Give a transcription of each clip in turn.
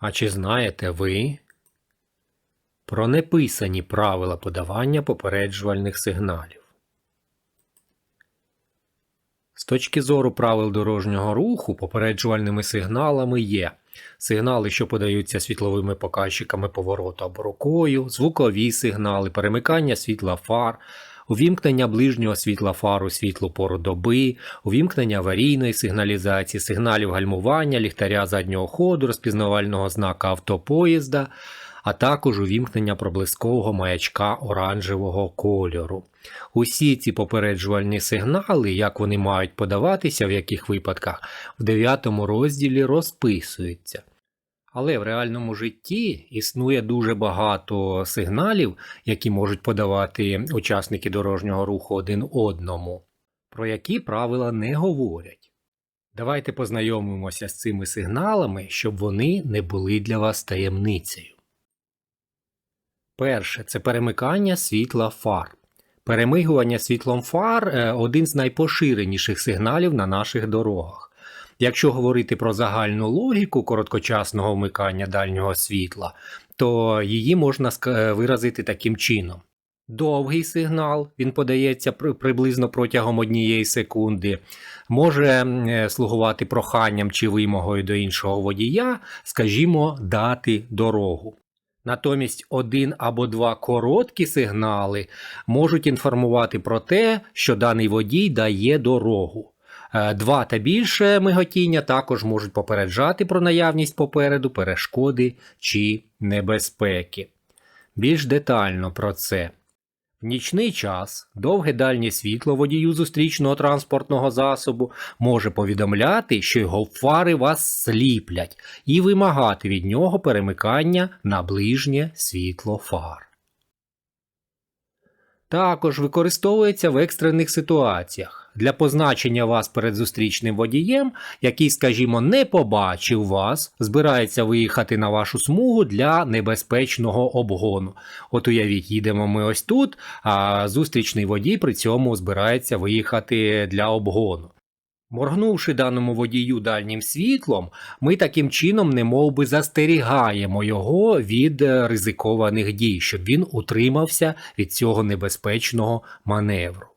А чи знаєте ви про неписані правила подавання попереджувальних сигналів? З точки зору правил дорожнього руху, попереджувальними сигналами є сигнали, що подаються світловими показчиками повороту або рукою, звукові сигнали, перемикання світла фар, увімкнення ближнього світла фар у світлу пору доби, увімкнення аварійної сигналізації, сигналів гальмування, ліхтаря заднього ходу, розпізнавального знака автопоїзда, а також увімкнення проблискового маячка оранжевого кольору. Усі ці попереджувальні сигнали, як вони мають подаватися, в яких випадках, в 9 розділі розписуються. Але в реальному житті існує дуже багато сигналів, які можуть подавати учасники дорожнього руху один одному, про які правила не говорять. Давайте познайомимося з цими сигналами, щоб вони не були для вас таємницею. Перше це перемикання світла фар. Перемигування світлом фар е, один з найпоширеніших сигналів на наших дорогах. Якщо говорити про загальну логіку короткочасного вмикання дальнього світла, то її можна виразити таким чином. Довгий сигнал, він подається приблизно протягом однієї секунди, може е, слугувати проханням чи вимогою до іншого водія, скажімо, дати дорогу. Натомість один або два короткі сигнали можуть інформувати про те, що даний водій дає дорогу. Е, Два та більше миготіння також можуть попереджати про наявність попереду перешкоди чи небезпеки. Більш детально про це. В нічний час довге дальнє світло водію зустрічного транспортного засобу може повідомляти, що його фари вас сліплять, і вимагати від нього перемикання на ближнє світло фар. Також використовується в екстрених ситуаціях для позначення вас перед зустрічним водієм, який, скажімо, не побачив вас, збирається виїхати на вашу смугу для небезпечного обгону. От уявіть, їдемо ми ось тут, а зустрічний водій при цьому збирається виїхати для обгону. Моргнувши даному водію дальнім світлом, ми таким чином немовби застерігаємо його від е, ризикованих дій, щоб він утримався від цього небезпечного маневру.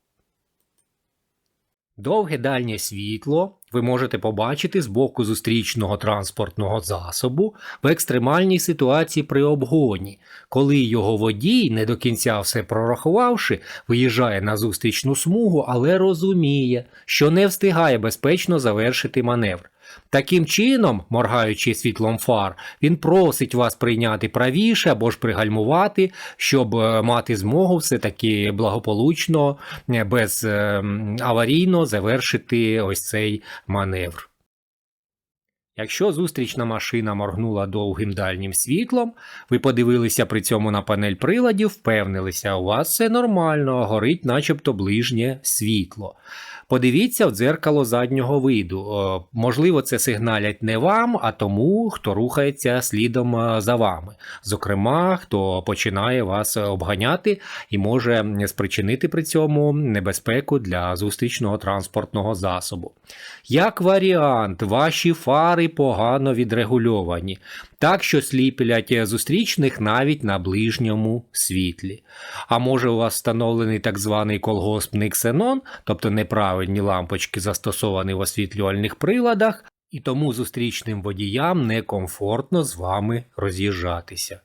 Довге дальнє світло ви можете побачити з боку зустрічного транспортного засобу в екстремальній ситуації при обгоні, коли його водій, не до кінця все прорахувавши, виїжджає на зустрічну смугу, але розуміє, що не встигає безпечно завершити маневр. Таким чином, моргаючи світлом фар, він просить вас прийняти правіше або ж пригальмувати, щоб е, мати змогу все-таки благополучно, е, без е, аварійно завершити ось цей маневр. Якщо зустрічна машина моргнула довгим дальнім світлом, ви подивилися при цьому на панель приладів, впевнилися, у вас все нормально, горить начебто ближнє світло. Подивіться в дзеркало заднього виду. Можливо, це сигналять не вам, а тому, хто рухається слідом е, за вами. Зокрема, хто починає вас обганяти і може спричинити при цьому небезпеку для зустрічного транспортного засобу. Як варіант, ваші фари погано відрегульовані, так що сліплять зустрічних навіть на ближньому світлі. А може у вас встановлений так званий колгоспний ксенон, тобто неправильні лампочки застосовані в освітлювальних приладах, і тому зустрічним водіям некомфортно з вами роз'їжджатися.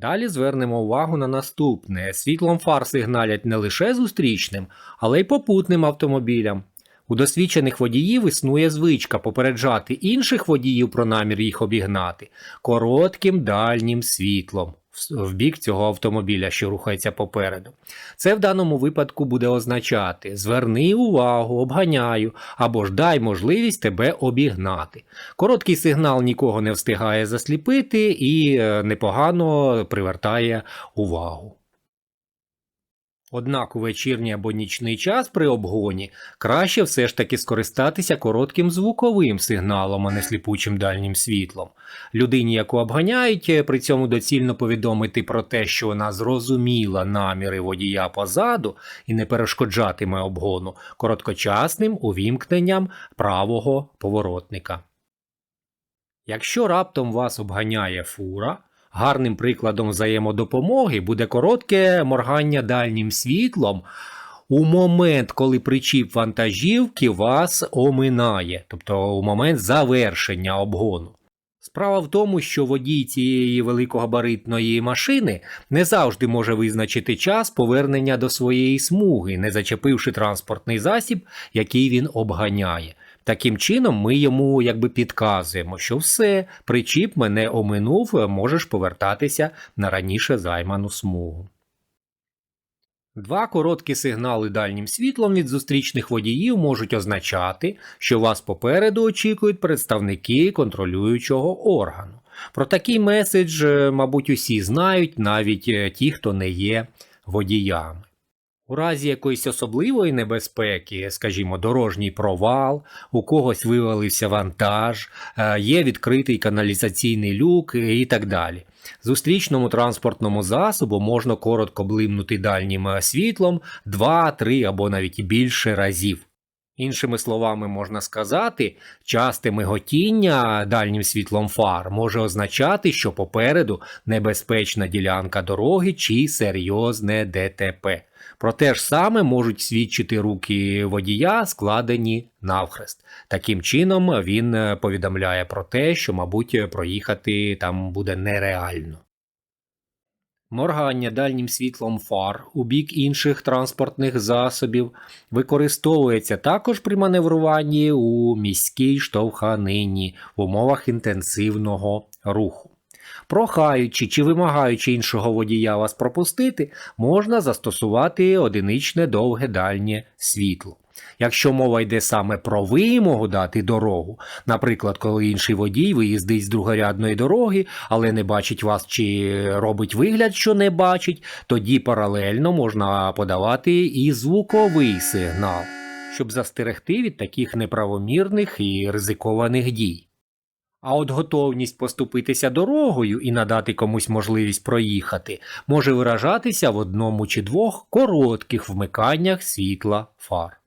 Далі звернемо увагу на наступне: світлом фар сигналять не лише зустрічним, але й попутним автомобілям. У досвідчених водіїв існує звичка попереджати інших водіїв про намір їх обігнати коротким дальнім світлом. в- бік цього автомобіля, що рухається попереду. Це в даному випадку буде означати зверни увагу, обганяю або ж дай можливість тебе обігнати. Короткий сигнал нікого не встигає засліпити і е, непогано привертає увагу. Однак у вечірній або нічний час при обгоні краще все ж таки скористатися коротким звуковим сигналом, а не сліпучим дальнім світлом. Людині, яку обганяють, е, при цьому доцільно повідомити про те, що вона зрозуміла наміри водія позаду і не перешкоджатиме обгону короткочасним увімкненням правого поворотника. Якщо раптом вас обганяє фура, гарним прикладом взаємодопомоги буде коротке моргання дальнім світлом у момент, коли причіп вантажівки вас оминає, тобто у момент завершення обгону. Справа в тому, що водій цієї великогабаритної машини не завжди може визначити час повернення до своєї смуги, не зачепивши транспортний засіб, який він обганяє. Таким чином, ми йому якби підказуємо, що все, причіп мене оминув, можеш повертатися на раніше займану смугу. Два короткі сигнали дальнім світлом від зустрічних водіїв можуть означати, що вас попереду очікують представники контролюючого органу. Про такий меседж, е, мабуть, усі знають, навіть е, ті, хто не є водіями. У разі якоїсь особливої небезпеки, скажімо, дорожній провал, у когось вивалився вантаж, е, є відкритий каналізаційний люк і так далі. Зустрічному транспортному засобу можна коротко блимнути дальнім е, світлом 2, 3 або навіть більше разів. Іншими словами, можна сказати, часте миготіння дальнім світлом фар може означати, що попереду небезпечна ділянка дороги чи серйозне ДТП. Про те ж саме можуть свідчити руки водія, складені навхрест. Таким чином він повідомляє про те, що, мабуть, проїхати там буде нереально. Моргання дальнім світлом фар у бік інших транспортних засобів використовується також при маневруванні у міській штовханині в умовах інтенсивного руху. Прохаючи чи вимагаючи іншого водія вас пропустити, можна застосувати одиничне довге дальнє світло. Якщо мова йде саме про вимогу дати дорогу, наприклад, коли інший водій виїздить з другорядної дороги, але не бачить вас чи робить вигляд, що не бачить, тоді паралельно можна подавати і звуковий сигнал, щоб застерегти від таких неправомірних і ризикованих дій. А от готовність поступитися дорогою і надати комусь можливість проїхати може виражатися в одному чи двох коротких вмиканнях світла фар.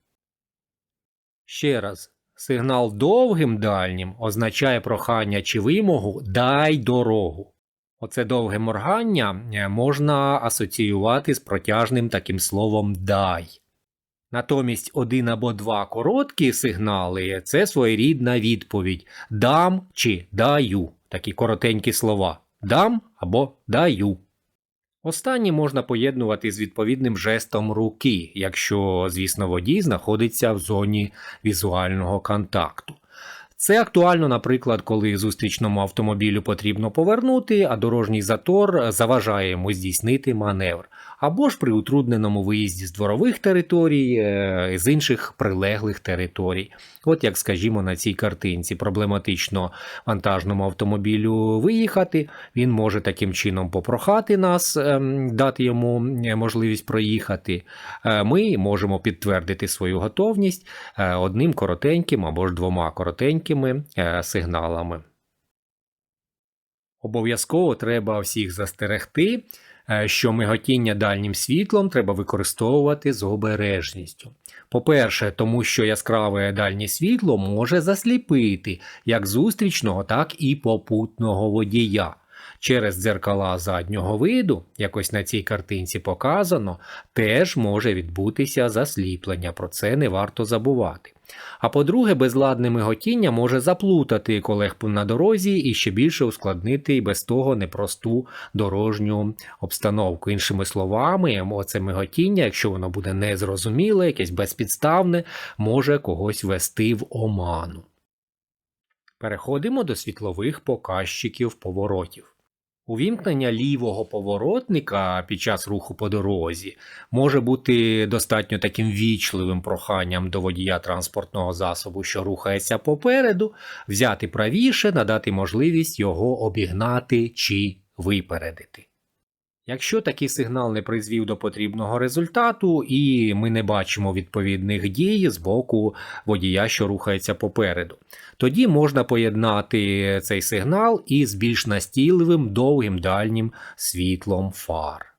Ще раз, сигнал довгим дальнім означає прохання чи вимогу дай дорогу. Оце довге моргання е, можна асоціювати з протяжним таким словом дай. Натомість один або два короткі сигнали це своєрідна відповідь дам чи даю. Такі коротенькі слова дам або даю. Останні можна поєднувати з відповідним жестом руки, якщо, звісно, водій знаходиться в зоні візуального контакту. Це актуально, наприклад, коли зустрічному автомобілю потрібно повернути, а дорожній затор заважає йому здійснити маневр, або ж при утрудненому виїзді з дворових територій, е, з інших прилеглих територій. От як, скажімо, на цій картинці проблематично вантажному автомобілю виїхати, він може таким чином попрохати нас, ем, дати йому е, можливість проїхати. Е, Ми можемо підтвердити свою готовність одним коротеньким або ж двома коротенькими сигналами. Обов'язково треба всіх застерегти, що миготіння дальнім світлом треба використовувати з обережністю. По-перше, тому що яскраве дальнє світло може засліпити як зустрічного, так і попутного водія. Через дзеркала заднього виду, якось на цій картинці показано, теж може відбутися засліплення, про це не варто забувати. А по-друге, безладне миготіння може заплутати колег на дорозі і ще більше ускладнити і без того непросту дорожню обстановку. Іншими словами, оце миготіння, якщо воно буде незрозуміле, якесь безпідставне, може когось вести в оману. Переходимо до світлових показчиків поворотів. Увімкнення лівого поворотника під час руху по дорозі може бути достатньо таким вічливим проханням до водія транспортного засобу, що рухається попереду, взяти правіше, надати можливість його обігнати чи випередити. Якщо такий сигнал не призвів до потрібного результату, і ми не бачимо відповідних дій з боку водія, що рухається попереду, тоді можна поєднати цей сигнал із більш настійливим довгим дальнім світлом фар.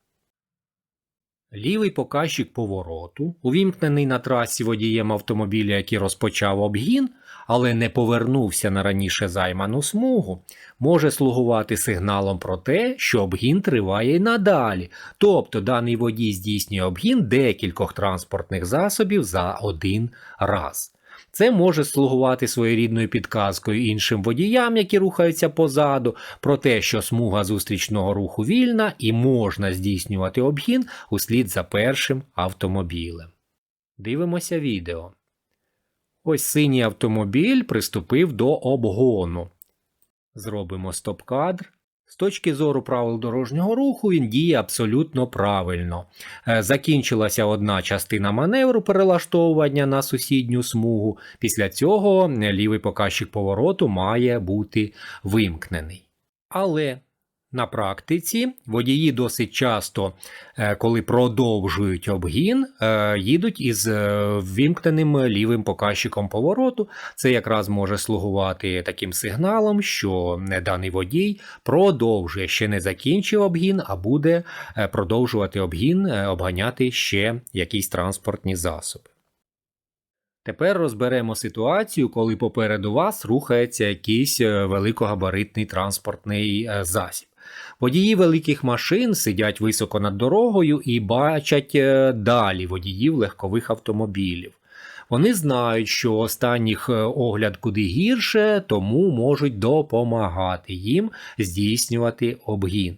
Лівий показчик повороту, увімкнений на трасі водієм автомобіля, який розпочав обгін, але не повернувся на раніше займану смугу, може слугувати сигналом про те, що обгін триває й надалі, тобто даний водій здійснює обгін декількох транспортних засобів за один раз. Це може слугувати своєрідною підказкою іншим водіям, які рухаються позаду, про те, що смуга зустрічного руху вільна і можна здійснювати обгін услід за першим автомобілем. Дивимося відео. Ось синій автомобіль приступив до обгону. Зробимо стоп-кадр. З точки зору правил дорожнього руху він діє абсолютно правильно. Е, Закінчилася одна частина маневру перелаштовування на сусідню смугу. Після цього лівий показчик повороту має бути вимкнений. Але на практиці водії досить часто, е, коли продовжують обгін, е, їдуть із е, ввімкненим лівим показчиком повороту. Це якраз може слугувати таким сигналом, що даний водій продовжує ще не закінчив обгін, а буде продовжувати обгін, обганяти ще якісь транспортні засоби. Тепер розберемо ситуацію, коли попереду вас рухається якийсь великогабаритний транспортний засіб. Водії великих машин сидять високо над дорогою і бачать е, далі водіїв легкових автомобілів. Вони знають, що останніх е, огляд куди гірше, тому можуть допомагати їм здійснювати обгін.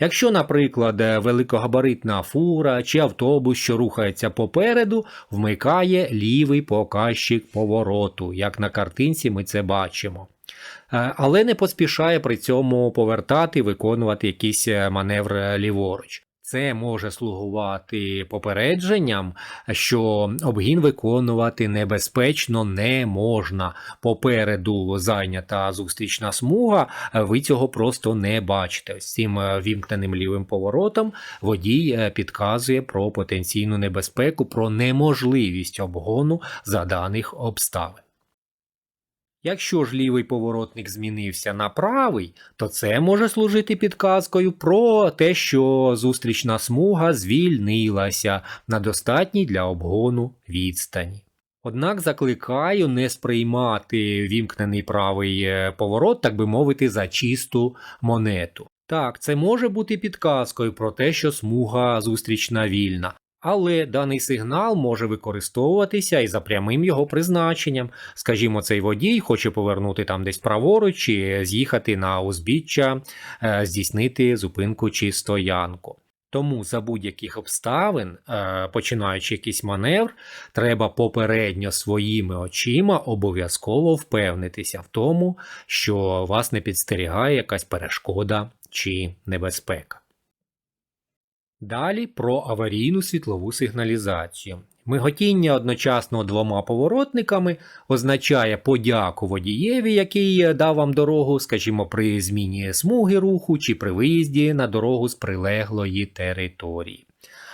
Якщо, наприклад, е, великогабаритна фура чи автобус, що рухається попереду, вмикає лівий показчик повороту, як на картинці ми це бачимо. Е, але не поспішає при цьому повертати, виконувати якийсь е, маневр ліворуч. Це може слугувати попередженням, що обгін виконувати небезпечно не можна. Попереду зайнята зустрічна смуга, ви цього просто не бачите. З цим е, вімкненим лівим поворотом водій підказує про потенційну небезпеку, про неможливість обгону за даних обставин. Якщо ж лівий поворотник змінився на правий, то це може служити підказкою про те, що зустрічна смуга звільнилася на достатній для обгону відстані. Однак закликаю не сприймати вімкнений правий е, поворот, так би мовити, за чисту монету. Так, це може бути підказкою про те, що смуга зустрічна вільна, але даний сигнал може використовуватися і за прямим його призначенням. Скажімо, цей водій хоче повернути там десь праворуч чи з'їхати на узбіччя, е, здійснити зупинку чи стоянку. Тому за будь-яких обставин, е, починаючи якийсь маневр, треба попередньо своїми очима обов'язково впевнитися в тому, що вас не підстерігає якась перешкода чи небезпека. Далі про аварійну світлову сигналізацію. Миготіння одночасно двома поворотниками означає подяку водієві, який дав вам дорогу, скажімо, при зміні смуги руху чи при виїзді на дорогу з прилеглої території.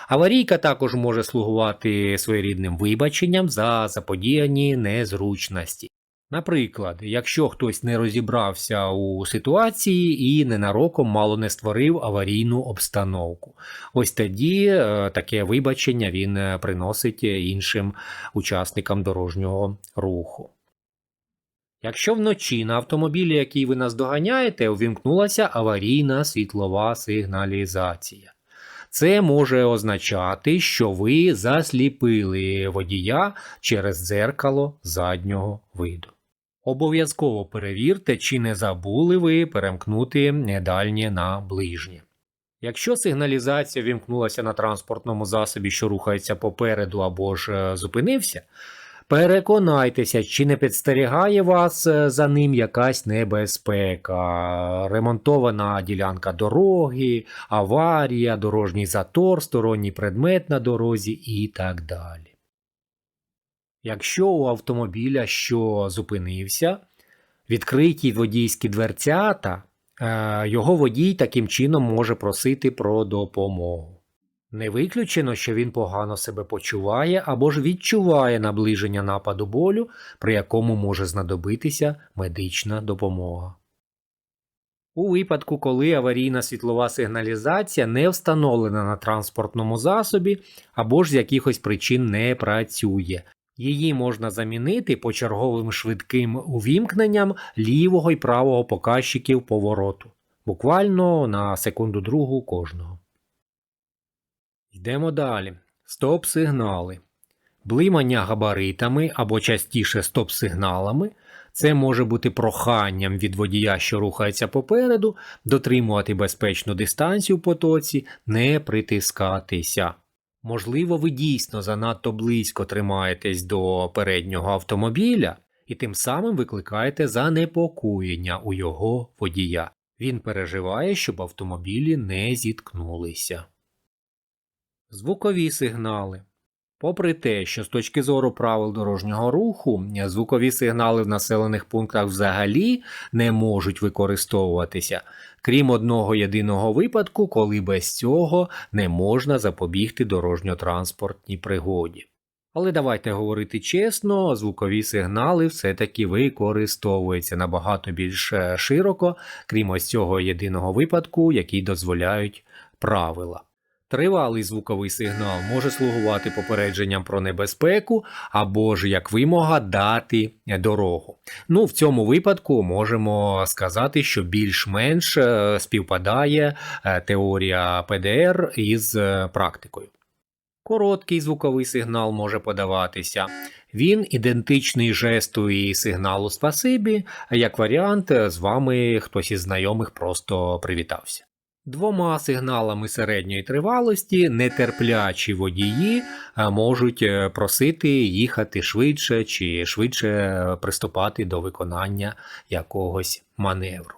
Аварійка також може слугувати своєрідним вибаченням за заподіяні незручності. Наприклад, якщо хтось не розібрався у ситуації і ненароком мало не створив аварійну обстановку, ось тоді е, таке вибачення він е, приносить іншим учасникам дорожнього руху. Якщо вночі на автомобілі, який ви наздоганяєте, увімкнулася аварійна світлова сигналізація. Це може означати, що ви засліпили водія через дзеркало заднього виду. Обов'язково перевірте, чи не забули ви перемкнути дальнє на ближнє. Якщо сигналізація вімкнулася на транспортному засобі, що рухається попереду або ж е, зупинився, Переконайтеся, чи не підстерігає вас е, за ним якась небезпека, ремонтована ділянка дороги, аварія, дорожній затор, сторонній предмет на дорозі і так далі. Якщо у автомобіля, що зупинився, відкриті водійські дверцята, е, його водій таким чином може просити про допомогу. Не виключено, що він погано себе почуває або ж відчуває наближення нападу болю, при якому може знадобитися медична допомога. У випадку, коли аварійна світлова сигналізація не встановлена на транспортному засобі або ж з якихось причин не працює, її можна замінити почерговим швидким увімкненням лівого і правого показчиків повороту, буквально на секунду другу кожного. Йдемо далі. Стоп-сигнали. Блимання габаритами або частіше стоп-сигналами це може бути проханням від водія, що рухається попереду, дотримувати безпечну дистанцію в потоці, не притискатися. Можливо, ви дійсно занадто близько тримаєтесь до переднього автомобіля і тим самим викликаєте занепокоєння у його водія. Він переживає, щоб автомобілі не зіткнулися. Звукові сигнали. Попри те, що з точки зору правил дорожнього руху звукові сигнали в населених пунктах взагалі не можуть використовуватися, крім одного єдиного випадку, коли без цього не можна запобігти дорожньо-транспортній пригоді. Але давайте говорити чесно, звукові сигнали все-таки використовуються набагато більш е, широко, крім ось цього єдиного випадку, який дозволяють правила. Тривалий звуковий сигнал може слугувати попередженням про небезпеку або ж як вимога дати дорогу. Ну, в цьому випадку можемо сказати, що більш-менш е, співпадає е, теорія ПДР із е, практикою. Короткий звуковий сигнал може подаватися. Він ідентичний жесту і сигналу спасибі, як варіант, з вами хтось із знайомих просто привітався. Двома сигналами середньої тривалості нетерплячі водії можуть е, просити їхати швидше чи швидше е, приступати до виконання якогось маневру.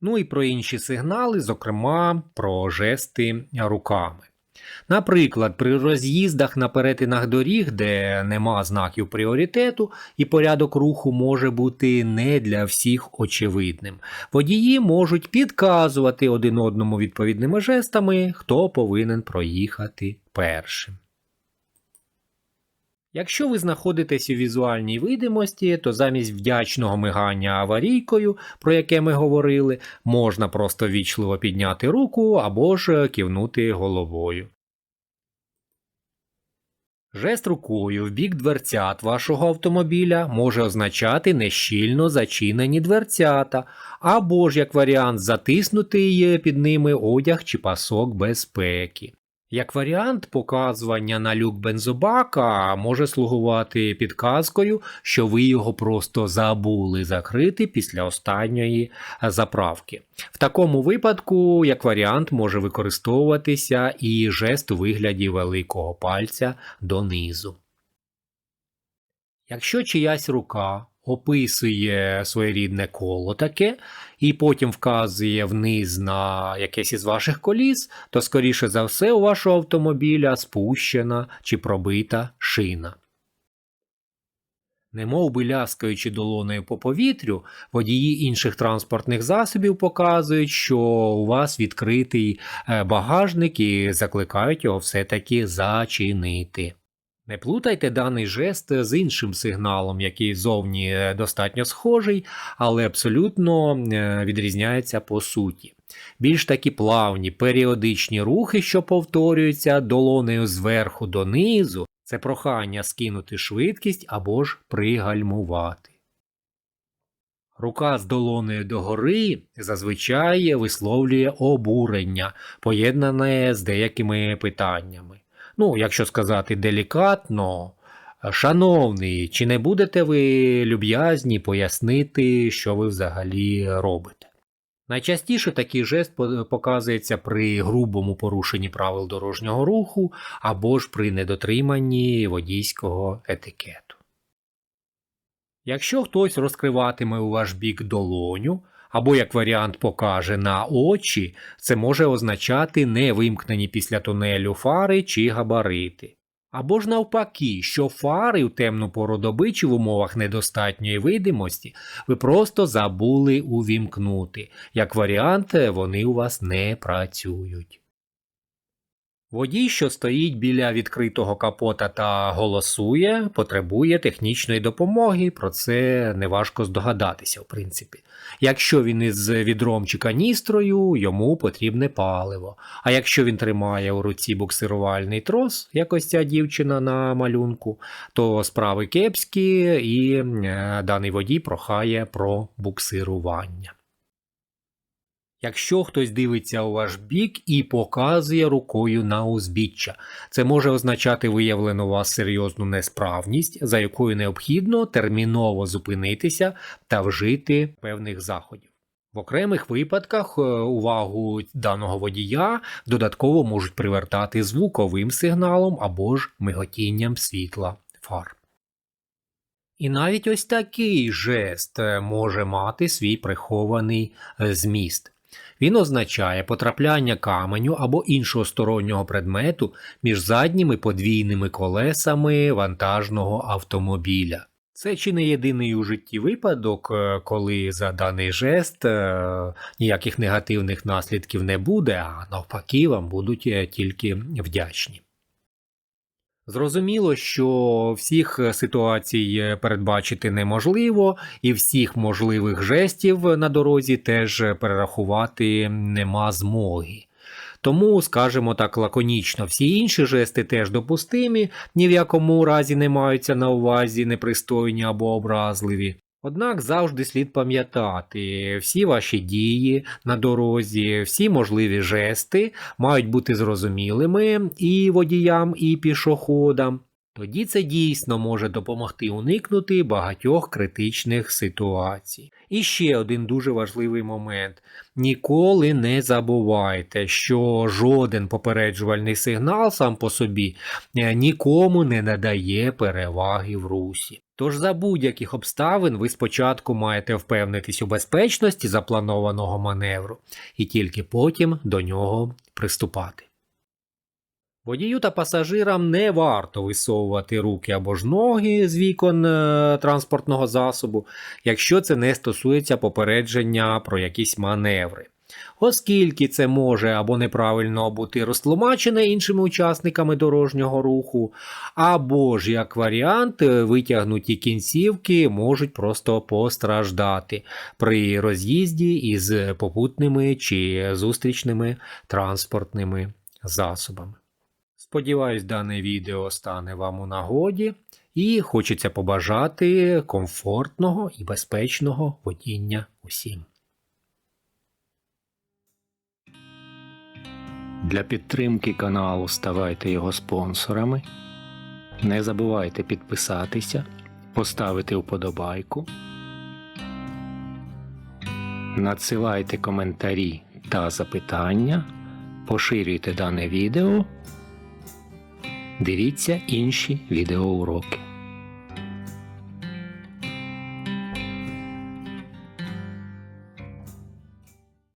Ну і про інші сигнали, зокрема про жести руками. Наприклад, при роз'їздах на перетинах доріг, де нема знаків пріоритету, і порядок руху може бути не для всіх очевидним. Водії можуть підказувати один одному відповідними жестами, хто повинен проїхати першим. Якщо ви знаходитесь у візуальній видимості, то замість вдячного мигання аварійкою, про яке ми говорили, можна просто вічливо підняти руку або ж кивнути головою. Жест рукою в бік дверцят вашого автомобіля може означати нещільно зачинені дверцята, або ж як варіант затиснутий під ними одяг чи пасок безпеки. Як варіант показування на люк бензобака може слугувати підказкою, що ви його просто забули закрити після останньої заправки. В такому випадку, як варіант, може використовуватися і жест у вигляді великого пальця донизу. Якщо чиясь рука описує своєрідне коло таке, і потім вказує вниз на якесь із ваших коліс, то, скоріше за все, у вашого автомобіля спущена чи пробита шина. Немов би ляскаючи долоною по повітрю, водії інших транспортних засобів показують, що у вас відкритий е, багажник і закликають його все-таки зачинити. Не плутайте даний жест з іншим сигналом, який зовні е, достатньо схожий, але абсолютно е, відрізняється по суті. Більш такі плавні періодичні рухи, що повторюються долонею зверху донизу, це прохання скинути швидкість або ж пригальмувати. Рука з долонею догори зазвичай висловлює обурення, поєднане з деякими питаннями. Ну, якщо сказати делікатно, шановний, чи не будете ви люб'язні пояснити, що ви взагалі робите? Найчастіше такий жест показується при грубому порушенні правил дорожнього руху або ж при недотриманні водійського етикету. Якщо хтось розкриватиме у ваш бік долоню, або як варіант покаже на очі, це може означати невимкнені після тунелю фари чи габарити. Або ж навпаки, що фари в темну пору доби чи в умовах недостатньої видимості ви просто забули увімкнути. Як варіант, вони у вас не працюють. Водій, що стоїть біля відкритого капота та голосує, потребує технічної допомоги, про це неважко здогадатися, в принципі. Якщо він із відром чи каністрою, йому потрібне паливо. А якщо він тримає у руці буксирувальний трос, як ось ця дівчина на малюнку, то справи кепські і е, даний водій прохає про буксирування. Якщо хтось дивиться у ваш бік і показує рукою на узбіччя, це може означати виявлену у вас серйозну несправність, за якою необхідно терміново зупинитися та вжити певних заходів. В окремих випадках е, увагу даного водія додатково можуть привертати звуковим сигналом або ж миготінням світла фар. І навіть ось такий жест е, може мати свій прихований е, зміст. Він означає потрапляння каменю або іншого стороннього предмету між задніми подвійними колесами вантажного автомобіля. Це чи не єдиний у житті випадок, е, коли за даний жест е, ніяких негативних наслідків не буде, а навпаки, вам будуть е, тільки вдячні. Зрозуміло, що всіх ситуацій е, передбачити неможливо, і всіх можливих жестів на дорозі теж перерахувати нема змоги. Тому, скажімо так лаконічно, всі інші жести теж допустимі, ні в якому разі не маються на увазі непристойні або образливі. Однак завжди слід пам'ятати, всі ваші дії на дорозі, всі можливі жести мають бути зрозумілими і водіям, і пішоходам. Тоді це дійсно може допомогти уникнути багатьох критичних ситуацій. І ще один дуже важливий момент: ніколи не забувайте, що жоден попереджувальний сигнал сам по собі е, нікому не надає переваги в русі. Тож за будь-яких обставин ви спочатку маєте впевнитись у безпечності запланованого маневру і тільки потім до нього приступати. Водію та пасажирам не варто висовувати руки або ж ноги з вікон е, транспортного засобу, якщо це не стосується попередження про якісь маневри. Оскільки це може або неправильно бути розтлумачене іншими учасниками дорожнього руху, або ж як варіант, е, витягнуті кінцівки можуть просто постраждати при роз'їзді із попутними чи зустрічними транспортними засобами. Сподіваюсь, дане відео стане вам у нагоді і хочеться побажати комфортного і безпечного водіння усім. Для підтримки каналу ставайте його спонсорами. Не забувайте підписатися, поставити вподобайку. Надсилайте коментарі та запитання, поширюйте дане відео. Дивіться інші відеоуроки.